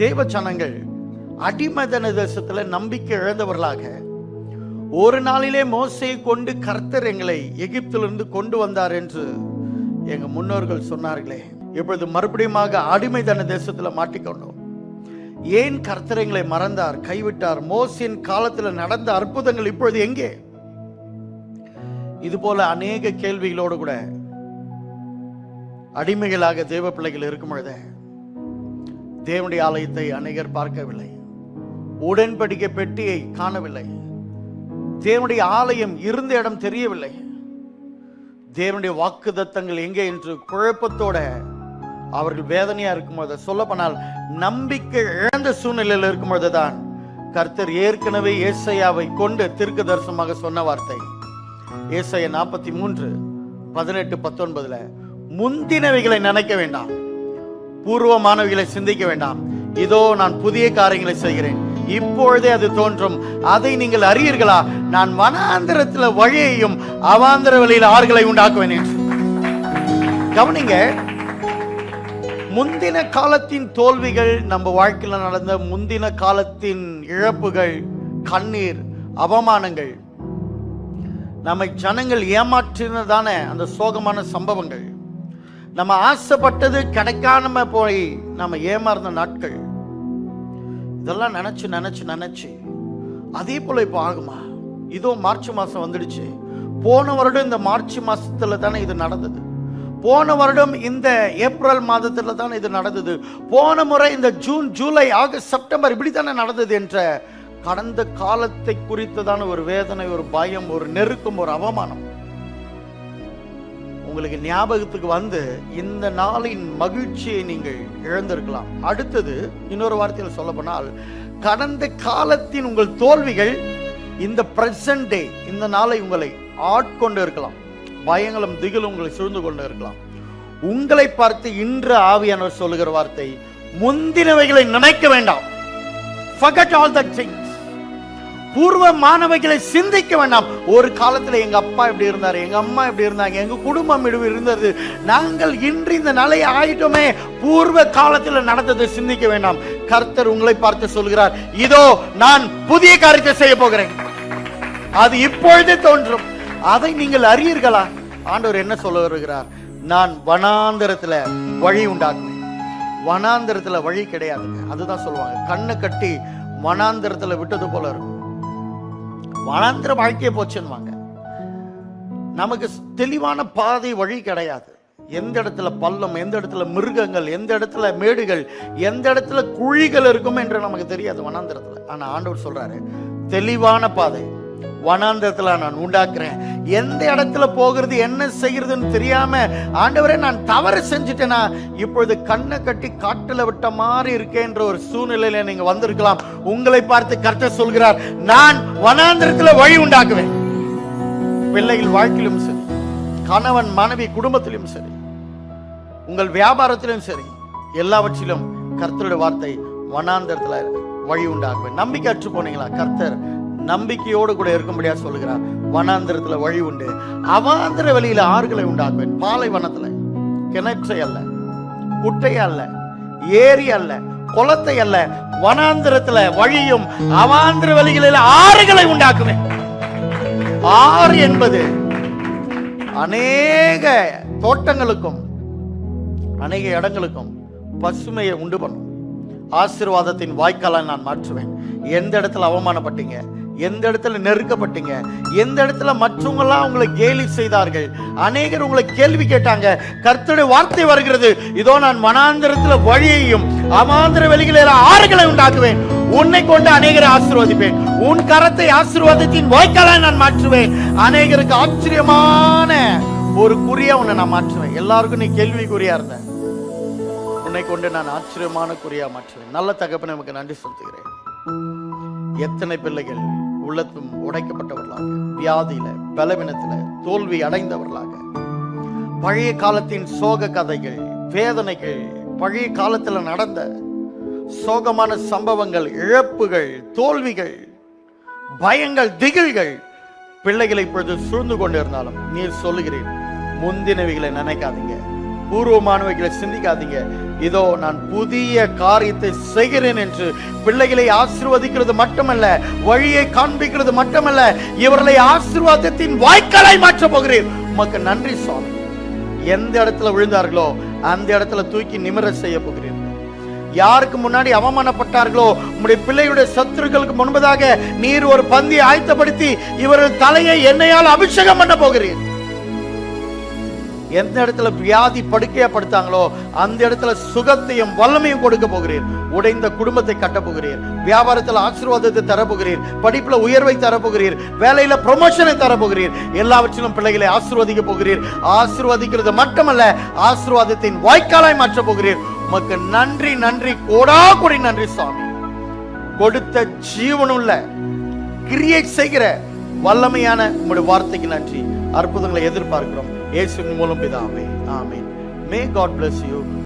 தேவ ஜனங்கள் அடிமதன தேசத்துல நம்பிக்கை இழந்தவர்களாக ஒரு நாளிலே மோசையை கொண்டு கர்த்தர் எங்களை எகிப்திலிருந்து கொண்டு வந்தார் என்று எங்க முன்னோர்கள் சொன்னார்களே. இப்பொழுது மறுபடியுமாக அடிமைதன தேசத்துல மாட்டிக்கொண்டோம். ஏன் கர்த்தர் எங்களை மறந்தார் கைவிட்டார்? மோசின் காலத்தில் நடந்த அற்புதங்கள் இப்பொழுது எங்கே? இது போல அநேக கேள்விகளோடு கூட அடிமைகளாக தேவ பிள்ளைகள் இருக்கும் பொழுது தேவனுடைய ஆலயத்தை அநேகர் பார்க்கவில்லை. உடன்படிக்கை பெட்டியை காணவில்லை. தேவனுடைய ஆலயம் இருந்த இடம் தெரியவில்லை. தேவனுடைய வாக்குதத்தங்கள் எங்கே என்று குழப்பத்தோட அவர்கள் வேதனையா இருக்கும்போது சொல்லப்போனால் நம்பிக்கை இழந்த சூழ்நிலையில் இருக்கும்போது தான் கர்த்தர் ஏற்கனவே ஏசையாவை கொண்டு திருக்கு தரிசனமாக சொன்ன வார்த்தை. ஏசைய நாற்பத்தி மூன்று பதினெட்டு பத்தொன்பதுல முந்தினவைகளை நினைக்க வேண்டாம். பூர்வமானவைகளை சிந்திக்க வேண்டாம். இதோ நான் புதிய காரியங்களை செய்கிறேன். இப்பொழுதே அது தோன்றும். அதை நீங்கள் அறியீர்களா? நான் வனாந்திரத்தில் வழியையும் அவாந்திர வழியில் ஆறுகளை உண்டாக்குவேன். கவனிங்க முந்தின காலத்தின் தோல்விகள் நம்ம வாழ்க்கையில் நடந்த முந்தின காலத்தின் இழப்புகள் கண்ணீர் அவமானங்கள் நம்மை ஜனங்கள் ஏமாற்றினதான அந்த சோகமான சம்பவங்கள். நம்ம ஆசைப்பட்டது கிடைக்காம போய் நம்ம ஏமாறுந்த நாட்கள். இதெல்லாம் நினைச்சு நினைச்சு நினைச்சு. அதே போல இப்போ ஆகுமா? இதோ மார்ச் மாசம் வந்துடுச்சு. போன வருடம் இந்த மார்ச் மாசத்துல தானே இது நடந்தது. போன வருடம் இந்த ஏப்ரல் மாதத்துல தானே இது நடந்தது. போன முறை இந்த ஜூன் ஜூலை ஆகஸ்ட் செப்டம்பர் இப்படி தானே நடந்தது என்ற கடந்த காலத்தை குறித்ததான ஒரு வேதனை ஒரு பயம் ஒரு நெருக்கம் ஒரு அவமானம். உங்களுக்கு ஞாபகத்துக்கு வந்து இந்த நாளின் மகிழ்ச்சியை நீங்கள் இழந்திருக்கலாம். அடுத்தது இன்னொரு வார்த்தையில் சொல்ல போனால் கடந்த காலத்தின் உங்கள் தோல்விகள் இந்த பிரசன்ட் டே இந்த நாளை உங்களை ஆட்கொண்டு இருக்கலாம். பயங்களும் திகிலும் உங்களை சூழ்ந்து கொண்டு இருக்கலாம். உங்களை பார்த்து இன்று ஆவியானவர் சொல்லுகிற வார்த்தை முந்தினவைகளை நினைக்க வேண்டாம். Forget all that things. பூர்வ மாணவர்களை சிந்திக்க வேண்டாம். ஒரு காலத்துல எங்க அப்பா இப்படி இருந்தாரு எங்க அம்மா இப்படி இருந்தாங்க எங்க குடும்பம் இப்படி இருந்தது. நாங்கள் இன்று இந்த நிலை ஆயிட்டோமே. பூர்வ காலத்துல நடந்ததை சிந்திக்க வேண்டாம். கர்த்தர் உங்களை பார்த்து சொல்கிறார் இதோ நான் புதிய காரியத்தை செய்ய போகிறேன். அது இப்பொழுதே தோன்றும். அதை நீங்கள் அறியீர்களா? ஆண்டவர் என்ன சொல்ல வருகிறார்? நான் வனாந்தரத்துல வழி உண்டாக்குவேன். வனாந்தரத்துல வழி கிடையாதுங்க. அதுதான் சொல்லுவாங்க. கண்ணை கட்டி வனாந்தரத்துல விட்டது போல இருக்கும். வளர்ந்துற வாழ்க்கையை போச்சுன்னுவாங்க. நமக்கு தெளிவான பாதை வழி கிடையாது. எந்த இடத்துல பள்ளம் எந்த இடத்துல மிருகங்கள் எந்த இடத்துல மேடுகள் எந்த இடத்துல குழிகள் இருக்கும் என்று நமக்கு தெரியாது வனாந்திரத்தில். ஆனால் ஆண்டவர் சொல்றாரு தெளிவான பாதை. வனாந்திரத்துல நான் உண்டாக்குறேன். எந்த இடத்துல போகிறது என்ன செய்கிறதுன்னு தெரியாம ஆண்டவரே நான் தவறு செஞ்சுட்டேனா? இப்பொழுது கண்ணை கட்டி காட்டில் விட்ட மாதிரி இருக்கேன்ற ஒரு சூழ்நிலையில நீங்க வந்திருக்கலாம். உங்களை பார்த்து கர்த்தர் சொல்கிறார் நான் வனாந்திரத்துல வழி உண்டாக்குவேன். பிள்ளைகள் வாழ்க்கையிலும் சரி கணவன் மனைவி குடும்பத்திலும் சரி உங்கள் வியாபாரத்திலும் சரி எல்லாவற்றிலும் கர்த்தருடைய வார்த்தை வனாந்தரத்தில் வழி உண்டாக்குவேன். நம்பிக்கை அற்று போனீங்களா? கர்த்தர் நம்பிக்கையோடு கூட இருக்கும்படியா சொல்லுகிறார். வனாந்திரத்துல வழி உண்டு. அவாந்திர வழியில ஆறுகளை உண்டாக்குவேன். பாலைவனத்துல கிணற்றை அல்ல. குட்டை அல்ல. ஏரி அல்ல. குளத்தை அல்ல. வனாந்திரத்துல வழியும் அவாந்திர வழிகளில் ஆறுகளை உண்டாக்குவேன். ஆறு என்பது அநேக தோட்டங்களுக்கும் அநேக இடங்களுக்கும் பசுமையை உண்டு பண்ணும். ஆசீர்வாதத்தின் வாய்க்காலை நான் மாற்றுவேன். எந்த இடத்துல அவமானப்பட்டீங்க? எந்த இடத்துல நெருக்கப்பட்டீங்க? எந்த இடத்துல மற்றவங்களாம் உங்களை கேலி செய்தார்கள்? அநேகர் உங்களை கேள்வி கேட்டாங்க. கர்த்தருடைய வார்த்தை வருகிறது. இதோ நான் மனாந்திரத்துல வழியையும் அமாந்திர வெளிகளில் ஆறுகளை உண்டாக்குவேன். உன்னை கொண்டு அநேகரை ஆசீர்வதிப்பேன். உன் கரத்தை ஆசீர்வாதத்தின் வாய்க்காலை நான் மாற்றுவேன். அநேகருக்கு ஆச்சரியமான ஒரு குறியா உன்னை நான் மாற்றுவேன். எல்லாருக்கும் நீ கேள்விக்குறியா இருந்த? உன்னை கொண்டு நான் ஆச்சரியமான குறியா மாற்றுவேன். நல்ல தகப்பனை நமக்கு நன்றி செலுத்துகிறேன். எத்தனை பிள்ளைகள்? உள்ளத்தும் உடைக்கப்பட்டவர்களாக வியாதியில பலவீனத்தில தோல்வி அடைந்தவர்களாக. பழைய காலத்தின் சோக கதைகள் வேதனைகள் பழைய காலத்துல நடந்த சோகமான சம்பவங்கள் இழப்புகள் தோல்விகள் பயங்கள் திகில்கள் பிள்ளைகளை இப்பொழுது சூழ்ந்து கொண்டிருந்தாலும் நீர் சொல்லுகிறேன் முந்தினவைகளை நினைக்காதீங்க. பூர்வமானவைகளை சிந்திக்காதீங்க. இதோ நான் புதிய காரியத்தை செய்கிறேன் என்று பிள்ளைகளை ஆசீர்வதிக்கிறது மட்டுமல்ல வழியை காண்பிக்கிறது மட்டுமல்ல இவர்களை ஆசீர்வாதத்தின் வாய்க்காலை மாற்றப் போகிறேன். உமக்கு நன்றி சுவாமி. எந்த இடத்துல விழுந்தார்களோ அந்த இடத்துல தூக்கி நிமிர செய்ய போகிறேன். யாருக்கு முன்னாடி அவமானப்பட்டார்களோ உம்முடைய பிள்ளையுடைய சத்துருக்களுக்கு முன்பதாக நீர் ஒரு பந்தியை ஆயத்தப்படுத்தி இவர்கள் தலையை எண்ணெயால் அபிஷேகம் பண்ண போகிறீர் எந்த இடத்துல வியாதி படுக்கையா படுத்தாங்களோ அந்த இடத்துல சுகத்தையும் வல்லமையும் கொடுக்க போகிறீர். உடைந்த குடும்பத்தை கட்ட போகிறீர். வியாபாரத்தில் ஆசீர்வாதத்தை தரப்போகிறீர் படிப்புல உயர்வை தரப்போகிறீர் வேலையில ப்ரொமோஷனை தரப்போகிறீர் எல்லாவற்றிலும் பிள்ளைகளை ஆசீர்வதிக்க போகிறீர். ஆசீர்வதிக்கிறது மட்டுமல்ல ஆசீர்வாதத்தின் வாய்க்காலாய் மாற்ற போகிறீர். உமக்கு நன்றி நன்றி கோடா கூடி நன்றி சுவாமி. கொடுத்த ஜீவனுள்ள கிரியேட் செய்கிற வல்லமையான உங்களுடைய வார்த்தைக்கு நன்றி. அற்புதங்களை எதிர்பார்க்கிறோம். இயேசுவின் மூலம் பிதாவே. ஆமீன். May God bless you